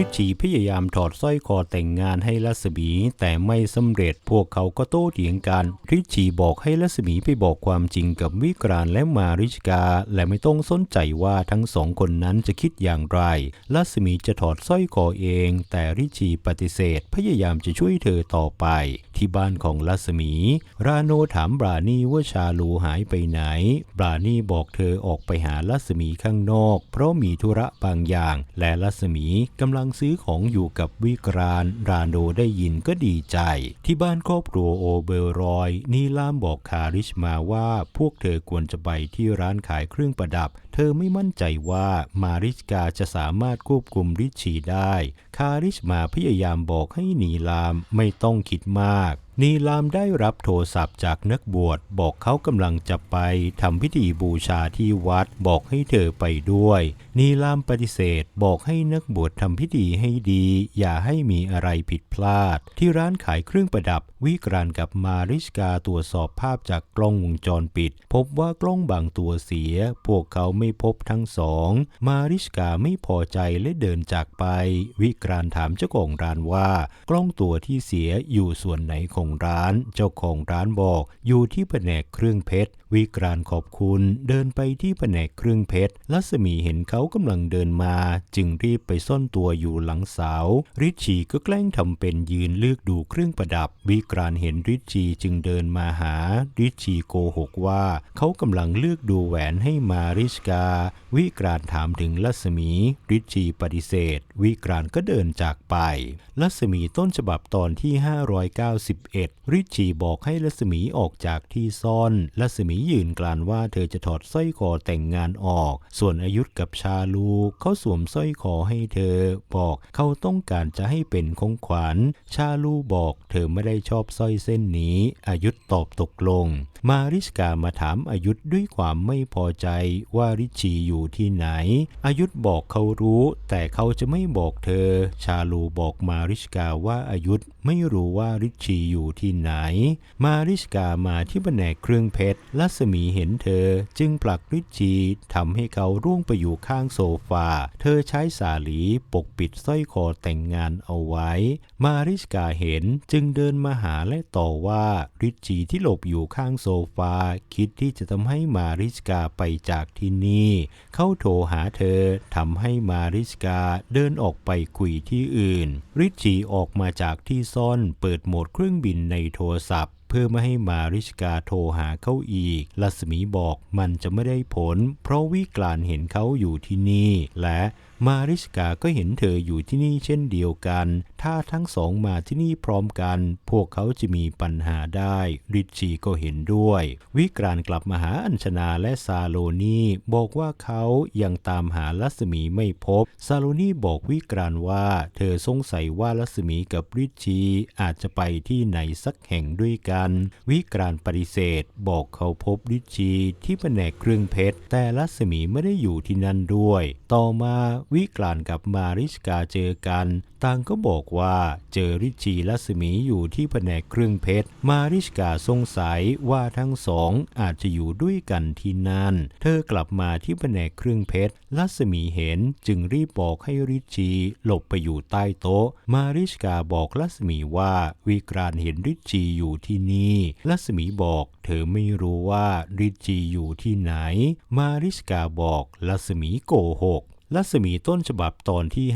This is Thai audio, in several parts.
ริชีพยายามถอดสร้อยคอแต่งงานให้ลัศมีแต่ไม่สำเร็จพวกเขาก็โต้เถียงกันริชีบอกให้ลัศมีไปบอกความจริงกับวิกรานและมาริชกา และไม่ต้องสนใจว่าทั้งสองคนนั้นจะคิดอย่างไรลัศมีจะถอดสร้อยคอเอง แต่ริชีปฏิเสธพยายามจะช่วยเธอต่อไป ที่บ้านของรัศมี ราโนถามบรานี่ว่าชาลูหายไปไหน บรานี่บอกเธอออกไปหารัศมีข้างนอก เพราะมีธุระบางอย่าง และรัศมีกำลังซื้อของอยู่กับวิกราน ราโนได้ยินก็ดีใจ ที่บ้านครอบครัวโอเบลรอย นีลามบอกคาริชมาว่าพวกเธอควรจะไปที่ร้านขายเครื่องประดับเธอไม่มั่นใจว่ามาริชกาจะสามารถควบคุมริชีได้ คาริชมาพยายามบอกให้นีลามไม่ต้องคิดมากนีลามได้รับโทรศัพท์จากนักบวชบอกเขากำลังจะไปทำพิธีบูชาที่วัดบอกให้เธอไปด้วย นีลามปฏิเสธบอกให้นักบวชทำพิธีให้ดี อย่าให้มีอะไรผิดพลาด ที่ร้านขายเครื่องประดับ วิกรันกับมาริชกาตรวจสอบภาพจากกล้องวงจรปิด พบว่ากล้องบางตัวเสีย พวกเขาไม่พบทั้งสอง มาริชกาไม่พอใจและเดินจากไป วิกรันถามเจ้าของร้านว่า กล้องตัวที่เสียอยู่ส่วนไหนของร้าน เจ้าของร้านบอกอยู่ที่แผนกเครื่องเพชร วิกรานขอบคุณเดินไปที่แผนกเครื่องเพชรรัศมีเห็นเขากำลังเดินมา จึงรีบไปซ่อนตัวอยู่หลังเสาริชีก็แกล้งทำเป็นยืนเลือกดูเครื่องประดับ วิกรานเห็นริชีจึงเดินมาหาริชีโกหกว่าเขากำลังเลือกดูแหวนให้มาริชกา วิกรานถามถึงรัศมีริชีปฏิเสธ วิกรานก็เดินจากไปรัศมีต้นฉบับตอนที่ 591 ริชชีบอกให้รัศมีออกจากที่ซ่อนรัศมียืนกลานว่าเธอจะถอดสร้อยคอแต่งงานออก ส่วนอายุธกับชาลูเขาสวมสร้อยคอให้เธอ บอกเขาต้องการจะให้เป็นของขวัญ ชาลูบอกเธอไม่ได้ชอบสร้อยเส้นนี้ อายุธตอบตกลง มาริชกามาถามอายุธด้วยความไม่พอใจว่าริชีอยู่ที่ไหน อายุธบอกเขารู้ แต่เขาจะไม่บอกเธอ ชาลูบอกมาริชกาว่าอายุธไม่รู้ว่าริชีอยู่ที่ไหน มาริชกามาที่แผนกเครื่องเพชรรัศมีเห็นเธอจึงผลักริชชีทำให้เขาร่วงไปอยู่ข้างโซฟา เธอใช้สาลีปกปิดสร้อยคอแต่งงานเอาไว้ มาริชกาเห็นจึงเดินมาหาและต่อว่าริชชีที่หลบอยู่ข้างโซฟา คิดที่จะทำให้มาริชกาไปจากที่นี่ เขาโทรหาเธอทำให้มาริชกาเดินออกไปคุยที่อื่นริชชีออกมาจากที่ซ่อนเปิดโหมดเครื่องบินในโทรศัพท์ เพื่อไม่ให้มาริชกาโทรหาเขาอีกรัศมีบอกมันจะไม่ได้ผล เพราะวิกลานเห็นเขาอยู่ที่นี่ และมาริชกาก็เห็นเธออยู่ที่นี่เช่นเดียวกัน ถ้าทั้งสองมาที่นี่พร้อมกัน พวกเขาจะมีปัญหาได้ ริชชีก็เห็นด้วย วิกรานกลับมาหาอัญชนาและซาโลนีบอกว่าเขายังตามหารัศมีไม่พบ ซาโลนีบอกวิกรานว่า เธอสงสัยว่ารัศมีกับริชีอาจจะไปที่ไหนสักแห่งด้วยกันวิกรานปฏิเสธ บอกเขาพบริชชีที่แผนกเครื่องเพชร แต่รัศมีไม่ได้อยู่ที่นั่นด้วย ต่อมาวิกรานกับมาริชกาเจอกัน ต่างก็บอกว่าเจอริชชีรัศมีอยู่ที่แผนกเครื่องเพชร มาริชกาสงสัยว่าทั้งสองอาจจะอยู่ด้วยกันที่นั่น เธอกลับมาที่แผนกเครื่องเพชรรัศมีเห็นจึงรีบบอกให้ริชีหลบไปอยู่ใต้โต๊ะ มาริชกาบอกรัศมีว่าวิกรานเห็นริชีอยู่ที่นี่รัศมีบอกเธอไม่รู้ว่าริชีอยู่ที่ไหน มาริชกาบอกรัศมีโกหก ลัศมีต้นฉบับตอนที่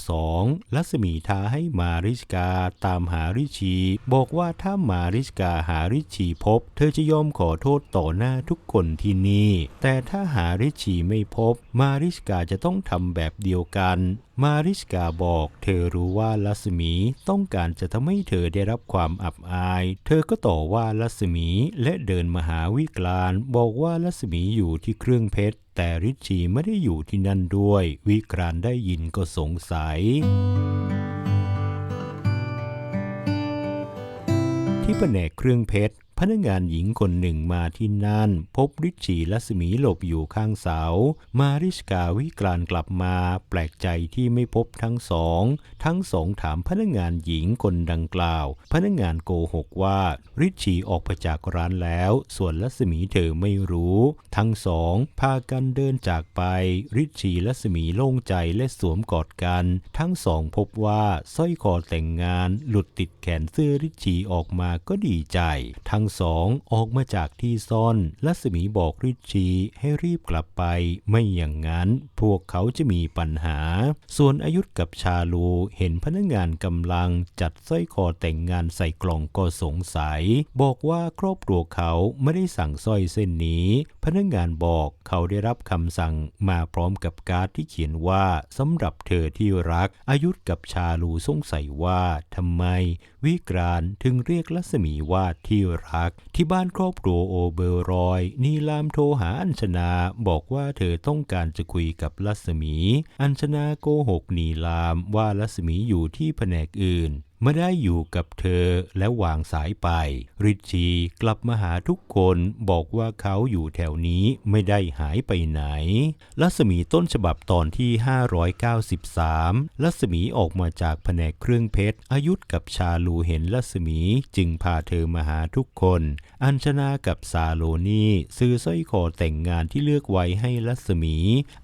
592รัศมีท้าให้มาริชกาตามหาริชี บอกว่าถ้ามาริชกาหาริชีพบ เธอจะยอมขอโทษต่อหน้าทุกคนที่นี่ แต่ถ้าหาริชีไม่พบ มาริชกาจะต้องทำแบบเดียวกัน มาริชกาบอกเธอรู้ว่ารัศมีต้องการจะทำให้เธอได้รับความอับอาย เธอก็ต่อว่ารัศมีและเดินมาหาวิกลาน บอกว่ารัศมีอยู่ที่เครื่องเพชร แต่ริชชีไม่ได้อยู่ที่นั่นด้วย วิกรานได้ยินก็สงสัยที่แผนกเครื่องเพชร พนักงานหญิงคนหนึ่งมาที่นั่น พบริชีและสมีหลบอยู่ข้างเสา มาริชกาวิกรานกลับมา แปลกใจที่ไม่พบทั้งสอง ทั้งสองถามพนักงานหญิงคนดังกล่าว พนักงานโกหกว่าริชีออกไปจากร้านแล้ว ส่วนลัสมีเธอไม่รู้ ทั้งสองพากันเดินจากไป ริชีและสมีโล่งใจและสวมกอดกัน ทั้งสองพบว่าสร้อยคอแต่งงาน หลุดติดแขนเสื้อริชีออกมาก็ดีใจ ทั้งสองออกมาจากที่ซ่อนลัสมีบอกริชชีให้รีบกลับไป ไม่อย่างนั้นพวกเขาจะมีปัญหา ส่วนอายุธกับชาลูเห็นพนักงานกำลังจัดสร้อยคอแต่งงานใส่กล่องก็สงสัย บอกว่าครอบครัวเขาไม่ได้สั่งสร้อยเส้นนี้ พนักงานบอกเขาได้รับคำสั่งมาพร้อมกับการ์ดที่เขียนว่าสำหรับเธอที่รัก อายุธกับชาลูสงสัยว่าทำไม วิกรานถึงเรียกลัสมีว่าที่รักที่บ้านครอบครัวโอเบอร์รอย นีลามโทรหาอัญชนาบอกว่าเธอต้องการจะคุยกับลัสมี อัญชนาโกหกนีลามว่าลัสมีอยู่ที่แผนกอื่น ไม่ได้อยู่กับเธอและวางสายไป ริชชีกลับมาหาทุกคนบอกว่าเขาอยู่แถวนี้ไม่ได้หายไปไหน ลัสมีต้นฉบับตอนที่ 593 ลัสมีออกมาจากแผนกเครื่องเพชร อายุธกับชาลูเห็นลัสมีจึงพาเธอมาหาทุกคน อัญชนากับซาโลนีซื้อสร้อยคอแต่งงานที่เลือกไว้ให้ลัสมี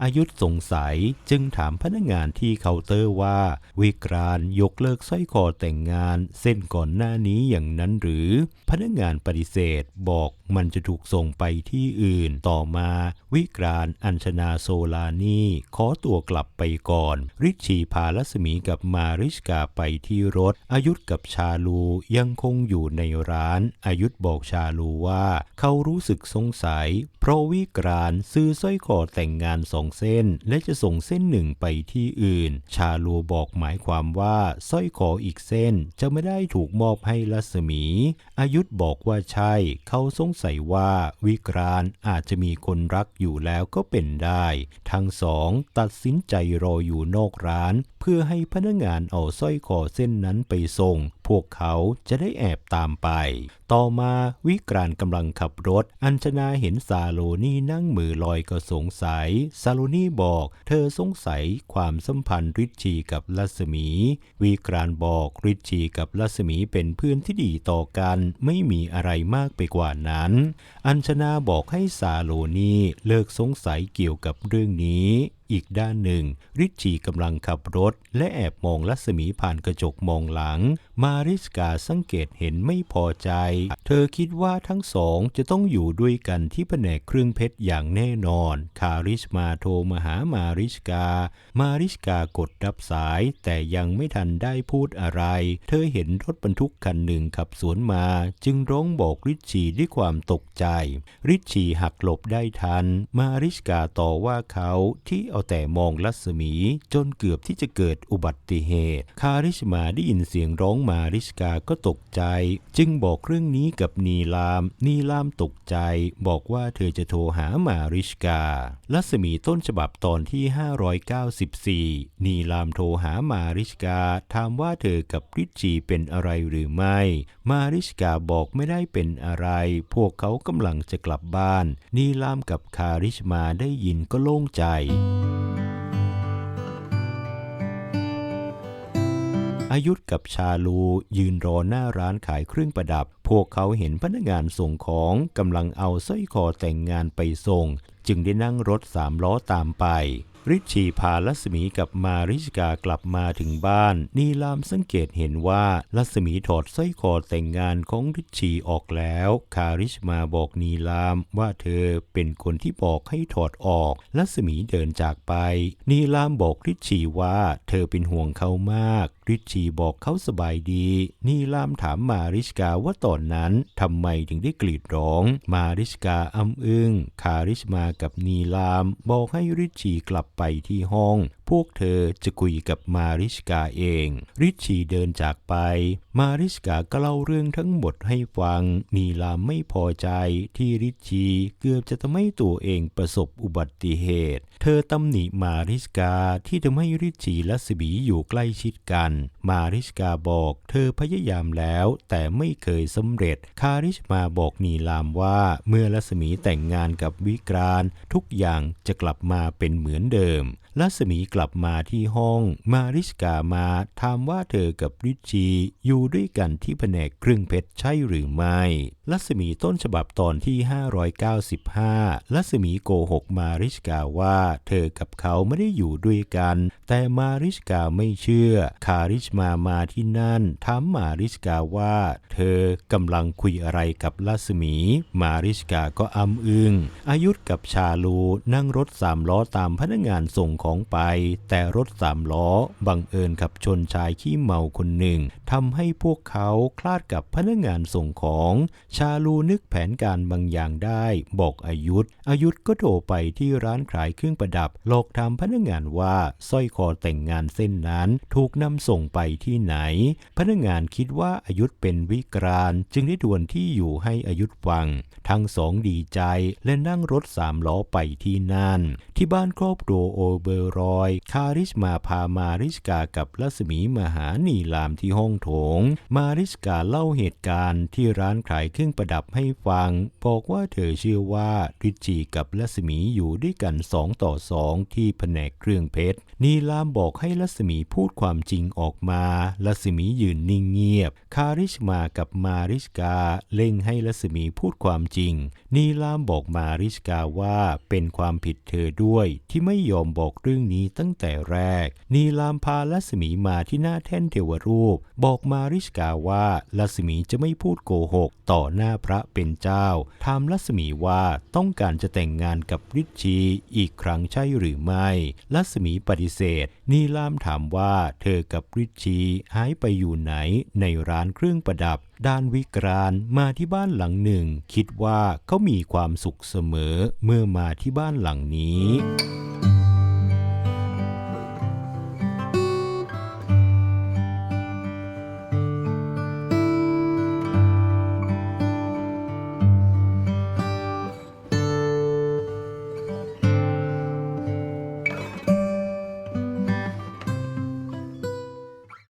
อายุธสงสัยจึงถามพนักงานที่เคาน์เตอร์ว่าวิกรานยกเลิกสร้อยคอแต่งงานเส้นก่อนหน้านี้อย่างนั้นหรือ พนักงานปฏิเสธบอกมันจะถูกส่งไปที่อื่นต่อมาวิกรานอัญชนาโซลานีขอตัวกลับไปก่อน ริชีพาลัสมีกับมาริชกาไปที่รถ อายุธกับชาลูยังคงอยู่ในร้าน อายุธบอกชาลูว่า เขารู้สึกสงสัย เพราะวิกรานซื้อสร้อยคอแต่งงานสองเส้น และจะส่งเส้นหนึ่งไปที่อื่น ชาลูบอกหมายความว่าสร้อยคออีกเส้นจะไม่ได้ถูกมอบให้ลัสมี อายุธบอกว่าใช่ เขาสงสัยว่าวิกรานอาจจะมีคนรักอยู่แล้วก็เป็นได้ ทั้งสองตัดสินใจรออยู่นอกร้าน เพื่อให้พนักงานเอาสร้อยคอเส้นนั้นไปส่งพวกเขาจะได้แอบตามไป ต่อมาวิกรานกำลังขับรถ อัญชนาเห็นซาโลนี่นั่งมือลอยก็สงสัย ซาโลนี่บอก เธอสงสัยความสัมพันธ์ริชชีกับลัสมี วิกรานบอกริชชีกับลัสมีเป็นเพื่อนที่ดีต่อกันไม่มีอะไรมากไปกว่านั้น อัญชนาบอกให้ซาโลนี่เลิกสงสัยเกี่ยวกับเรื่องนี้อีกด้านหนึ่ง ริชชีกำลังขับรถ และแอบมองลัสมีผ่านกระจกมองหลัง มาริสกาสังเกตเห็นไม่พอใจ เธอคิดว่าทั้งสองจะต้องอยู่ด้วยกันที่แผนกเครื่องเพชรอย่างแน่นอน คาริชมาโทรมาหามาริสกา มาริสกากดรับสาย แต่ยังไม่ทันได้พูดอะไร เธอเห็นรถบรรทุกคันหนึ่งขับสวนมา จึงร้องบอกริชชีด้วยความตกใจ ริชชีหักหลบได้ทัน มาริสกาต่อว่าเขาที่เอาแต่มองลัสมีจนเกือบที่จะเกิดอุบัติเหตุ คาริชมาได้ยินเสียงร้องมาริสกาก็ตกใจ จึงบอกเรื่องนี้กับนีลาม นีลามตกใจ บอกว่าเธอจะโทรหามาริสกา ลัสมีต้นฉบับตอนที่ 594 นีลามโทรหามาริสกาถามว่าเธอกับริชชีเป็นอะไรหรือไม่ มาริสกาบอกไม่ได้เป็นอะไร พวกเขากำลังจะกลับบ้าน นีลามกับคาริชมาได้ยินก็โล่งใจ อายุธกับชาลูยืนรอหน้าร้านขายเครื่องประดับ พวกเขาเห็นพนักงานส่งของกำลังเอาสร้อยคอแต่งงานไปส่ง จึงได้นั่งรถสามล้อตามไป ริชีพาลัสมีกับมาริชกากลับมาถึงบ้าน นีลามสังเกตเห็นว่าลัสมีถอดสร้อยคอแต่งงานของริชีออกแล้ว คาริชมาบอกนีลามว่าเธอเป็นคนที่บอกให้ถอดออก ลัสมีเดินจากไป นีลามบอกริชีว่าเธอเป็นห่วงเขามากริชีบอกเขาสบายดี นีลามถามมาริชกาว่าตอนนั้นทำไมถึงได้กรีดร้อง มาริชกาอ้ำอึง้งคาริชมากับนีลามบอกให้ริชีกลับไปที่ห้องพวกเธอจะคุยกับมาริชกาเอง ริชชีเดินจากไป มาริชกาก็เล่าเรื่องทั้งหมดให้ฟัง นีลาไม่พอใจที่ริชชีเกือบจะทำให้ตัวเองประสบอุบัติเหตุ เธอตำหนิมาริชกาที่ทำให้ริชชีและสบีอยู่ใกล้ชิดกัน มาริชกาบอก เธอพยายามแล้วแต่ไม่เคยสำเร็จ คาริชมาบอกนีลามว่าเมื่อรัศมีแต่งงานกับวิกรานทุกอย่างจะกลับมาเป็นเหมือนเดิมรัศมีกลับมาที่ห้อง มาริชกามาถามว่าเธอกับริชีอยู่ด้วยกันที่แผนกเครื่องเพชรใช่หรือไม่รัศมีต้นฉบับตอนที่ 595รัศมีโกหกมาริชกาว่าเธอกับเขาไม่ได้อยู่ด้วยกัน แต่มาริชกาไม่เชื่อ คาริชมามาที่นั่นถามมาริชกาว่า เธอกำลังคุยอะไรกับรัศมี มาริชกาก็อ้ำอึง้งอายุธกับชาลูนั่งรถสามล้อตามพนักงานส่งของไปแต่รถสามล้อบังเอิญขับชนชายขี้เมาคนหนึ่งทำให้พวกเขาคลาดกับพนักงานส่งของ ชาลูนึกแผนการบางอย่างได้บอกอายุธอายุธก็โทรไปที่ร้านขายเครื่องประดับหลอกถามพนักงานว่าสร้อยคอแต่งงานเส้นนั้นถูกนำส่งไปที่ไหน พนักงานคิดว่าอายุธเป็นวิกรานจึงได้ดวนที่อยู่ให้อายุธฟัง ทั้งสองดีใจและนั่งรถสามล้อไปที่นั่น ที่บ้านครอบครัวโอเบอร์รอยคาริชมาพามาริชกากับรัศมีมหานีลามที่ห้องโถง มาริชกาเล่าเหตุการณ์ที่ร้านขายเครื่องประดับให้ฟัง บอกว่าเธอเชื่อว่าริชจีกับรัศมีอยู่ด้วยกันสองต่อสองที่แผนกเครื่องเพชร นีลามบอกให้รัศมีพูดความจริงออกมารัศมียืนนิ่งเงียบ คาริชมากับมาริชกาเล่งให้รัศมีพูดความจริง นีลามบอกมาริชกาว่าเป็นความผิดเธอด้วยที่ไม่ยอมบอกเรื่องนี้ตั้ง้งแต่แรก นีลามพารัศมีมาที่หน้าแท่นเทวรูป บอกมาริชกาว่ารัศมีจะไม่พูดโกหก ต่อหน้าพระเป็นเจ้าถามรัศมีว่าต้องการจะแต่งงานกับริชชีอีกครั้งใช่หรือไม่รัศมีปฏิเสธ นีลามถามว่าเธอกับริชชีหายไปอยู่ไหนในร้านเครื่องประดับด้านวิกรานมาที่บ้านหลังหนึ่ง คิดว่าเขามีความสุขเสมอเมื่อมาที่บ้านหลังนี้